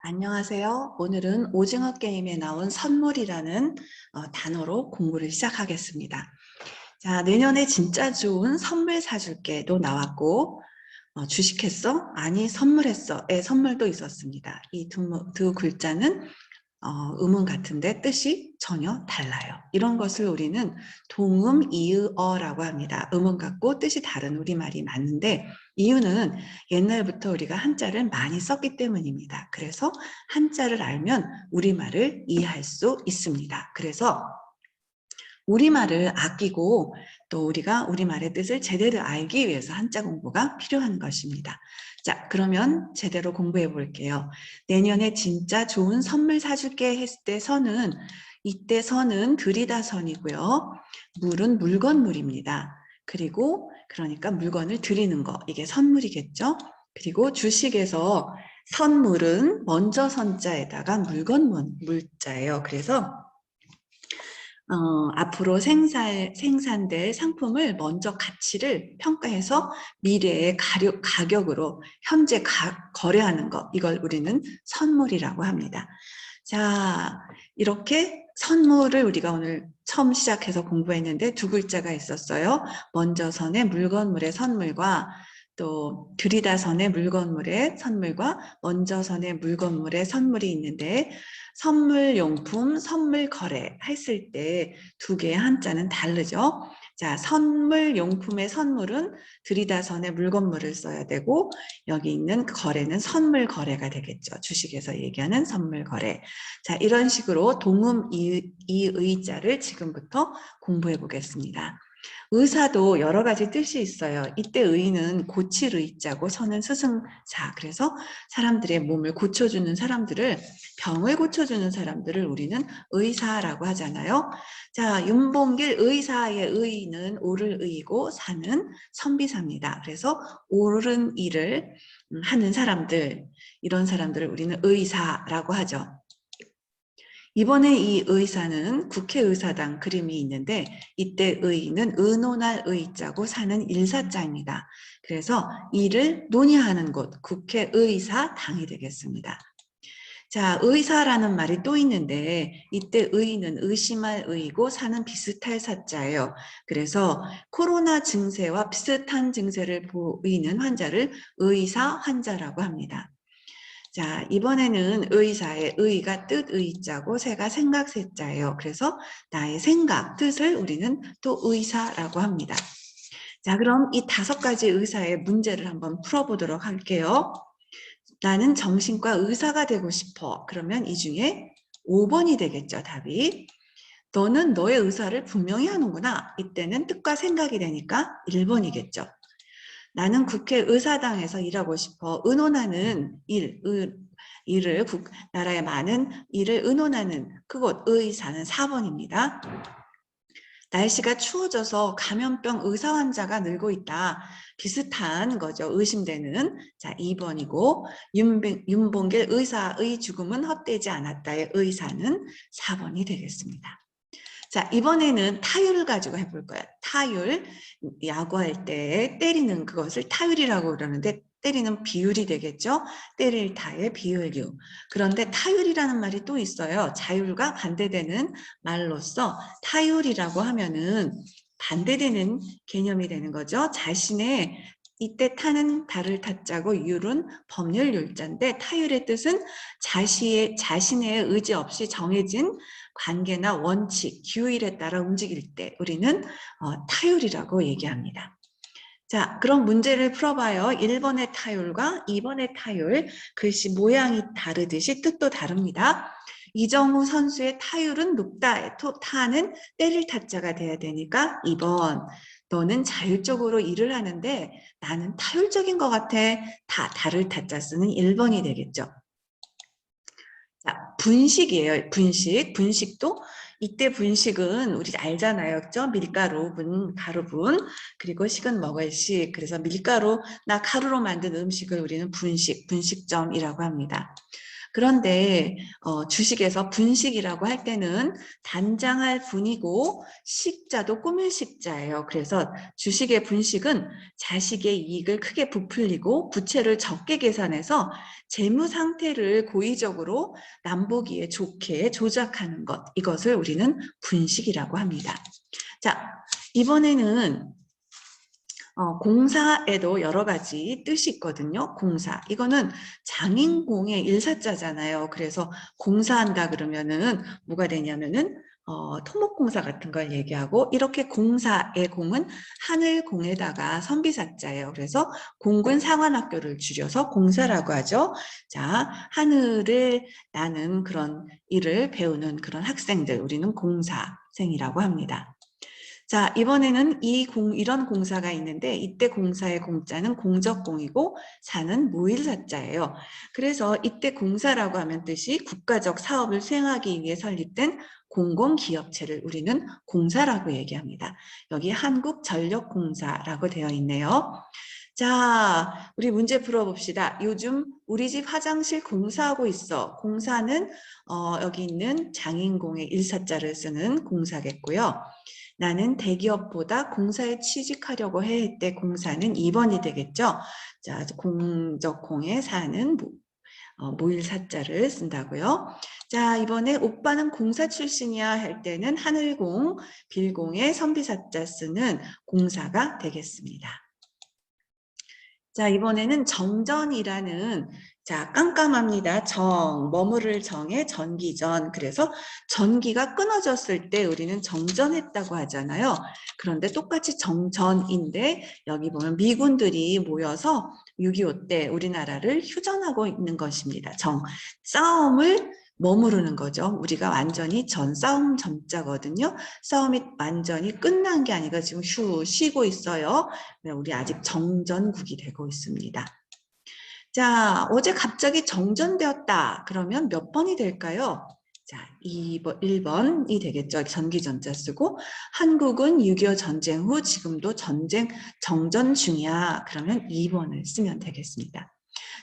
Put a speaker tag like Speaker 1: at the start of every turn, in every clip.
Speaker 1: 안녕하세요. 오늘은 오징어 게임에 나온 선물이라는 어, 단어로 공부를 시작하겠습니다. 자, 내년에 진짜 좋은 선물 사줄게도 나왔고, 어, 주식했어? 아니, 선물했어.의 선물도 있었습니다. 이 두, 두 글자는 어, 음은 같은데 뜻이 전혀 달라요. 이런 것을 우리는 동음 이의어라고 합니다. 음은 같고 뜻이 다른 우리말이 맞는데 이유는 옛날부터 우리가 한자를 많이 썼기 때문입니다. 그래서 한자를 알면 우리말을 이해할 수 있습니다. 그래서 우리말을 아끼고 또 우리가 우리말의 뜻을 제대로 알기 위해서 한자 공부가 필요한 것입니다. 자, 그러면 제대로 공부해 볼게요. 내년에 진짜 좋은 선물 사줄게 했을 때 선은 이때 선은 들이다 선이고요. 물은 물건 물입니다. 그리고 그러니까 물건을 드리는 거 이게 선물이겠죠. 그리고 주식에서 선물은 먼저 선자에다가 물건 물자예요. 그래서 어, 앞으로 생산, 생산될 상품을 먼저 가치를 평가해서 미래의 가격, 가격으로 현재 가, 거래하는 것, 이걸 우리는 선물이라고 합니다. 자, 이렇게 선물을 우리가 오늘 처음 시작해서 공부했는데 두 글자가 있었어요. 먼저 선의 물건물의 선물과 또 들이다선의 물건물의 선물과 먼저선의 물건물의 선물이 있는데 선물용품, 선물 거래 했을 때 두 개의 한자는 다르죠. 자, 선물용품의 선물은 들이다선의 물건물을 써야 되고 여기 있는 거래는 선물 거래가 되겠죠. 주식에서 얘기하는 선물 거래. 자, 이런 식으로 동음 이, 이의자를 지금부터 공부해 보겠습니다. 의사도 여러 가지 뜻이 있어요. 이때 의는 고칠 의자고 서는 스승사. 그래서 사람들의 몸을 고쳐주는 사람들을 병을 고쳐주는 사람들을 우리는 의사라고 하잖아요. 자, 윤봉길 의사의 의는 옳을 의이고 사는 선비사입니다. 그래서 옳은 일을 하는 사람들, 이런 사람들을 우리는 의사라고 하죠. 이번에 이 의사는 국회의사당 그림이 있는데 이때 의는 의논할 의자고 사는 일사자입니다. 그래서 이를 논의하는 곳 국회의사당이 되겠습니다. 자, 의사라는 말이 또 있는데 이때 의는 의심할 의이고 사는 비슷할 사자예요. 그래서 코로나 증세와 비슷한 증세를 보이는 환자를 의사 환자라고 합니다. 자, 이번에는 의사의 의가 뜻 의자고 새가 생각 새자예요. 그래서 나의 생각, 뜻을 우리는 또 의사라고 합니다. 자, 그럼 이 다섯 가지 의사의 문제를 한번 풀어보도록 할게요. 나는 정신과 의사가 되고 싶어. 그러면 이 중에 5번이 되겠죠, 답이. 너는 너의 의사를 분명히 하는구나. 이때는 뜻과 생각이 되니까 1번이겠죠. 나는 국회 의사당에서 일하고 싶어 의논하는 일, 의, 일을 국, 나라의 많은 일을 의논하는 그곳 의사는 4번입니다. 날씨가 추워져서 감염병 의사 환자가 늘고 있다. 비슷한 거죠. 의심되는. 자, 2번이고 윤봉, 윤봉길 의사의 죽음은 헛되지 않았다의 의사는 4번이 되겠습니다. 자, 이번에는 타율을 가지고 해볼 거야. 타율. 야구할 때 때리는 그것을 타율이라고 그러는데 때리는 비율이 되겠죠. 때릴 타의 비율류. 그런데 타율이라는 말이 또 있어요. 자율과 반대되는 말로서 타율이라고 하면은 반대되는 개념이 되는 거죠. 자신의 이때 타는 달을 타자고 율은 법률 율자인데 타율의 뜻은 자신의, 자신의 의지 없이 정해진 관계나 원칙, 규율에 따라 움직일 때 우리는 어, 타율이라고 얘기합니다. 자, 그럼 문제를 풀어봐요. 1번의 타율과 2번의 타율, 글씨 모양이 다르듯이 뜻도 다릅니다. 이정우 선수의 타율은 높다. 타는 때릴 타자가 돼야 되니까 2번. 너는 자율적으로 일을 하는데 나는 타율적인 것 같아. 다 다를 타자 쓰는 1번이 되겠죠. 자, 분식이에요. 분식. 분식도 이때 분식은 우리 알잖아요. 그죠? 밀가루 분, 가루분, 그리고 식은 먹을 식. 그래서 밀가루나 가루로 만든 음식을 우리는 분식, 분식점이라고 합니다. 그런데 어, 주식에서 분식이라고 할 때는 단장할 분이고 식자도 꾸밀 식자예요. 그래서 주식의 분식은 자식의 이익을 크게 부풀리고 부채를 적게 계산해서 재무 상태를 고의적으로 남보기에 좋게 조작하는 것 이것을 우리는 분식이라고 합니다. 자 이번에는 어, 공사에도 여러 가지 뜻이 있거든요. 공사. 이거는 장인공의 일사자잖아요. 그래서 공사한다 그러면은 뭐가 되냐면은 어, 토목공사 같은 걸 얘기하고 이렇게 공사의 공은 하늘공에다가 선비사자예요. 그래서 공군 상관학교를 줄여서 공사라고 하죠. 자, 하늘을 나는 그런 일을 배우는 그런 학생들 우리는 공사생이라고 합니다. 자, 이번에는 이 공, 이런 공사가 있는데 이때 공사의 공자는 공적공이고 사는 무일사자예요. 그래서 이때 공사라고 하면 뜻이 국가적 사업을 수행하기 위해 설립된 공공기업체를 우리는 공사라고 얘기합니다. 여기 한국전력공사라고 되어 있네요. 자, 우리 문제 풀어봅시다. 요즘 우리 집 화장실 공사하고 있어. 공사는 어, 여기 있는 장인공의 일사자를 쓰는 공사겠고요. 나는 대기업보다 공사에 취직하려고 해때 공사는 2번이 되겠죠. 자, 공적공에 사는 모, 어, 모일 사자를 쓴다고요. 자, 이번에 오빠는 공사 출신이야 할 때는 하늘공, 빌공에 선비사자 쓰는 공사가 되겠습니다. 자, 이번에는 정전이라는 자, 깜깜합니다. 정, 머무를 정에 전기전. 그래서 전기가 끊어졌을 때 우리는 정전했다고 하잖아요. 그런데 똑같이 정전인데 여기 보면 미군들이 모여서 6.25 때 우리나라를 휴전하고 있는 것입니다. 정, 싸움을 머무르는 거죠. 우리가 완전히 전 싸움 전자거든요. 싸움이 완전히 끝난 게 아니라 지금 휴 쉬고 있어요. 우리 아직 정전국이 되고 있습니다. 자, 어제 갑자기 정전되었다. 그러면 몇 번이 될까요? 자, 2번, 1번이 되겠죠. 전기전자 쓰고 한국은 6.25 전쟁 후 지금도 전쟁 정전 중이야. 그러면 2번을 쓰면 되겠습니다.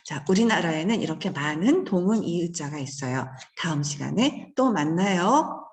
Speaker 1: 자, 우리나라에는 이렇게 많은 동음 이의자가 있어요. 다음 시간에 또 만나요.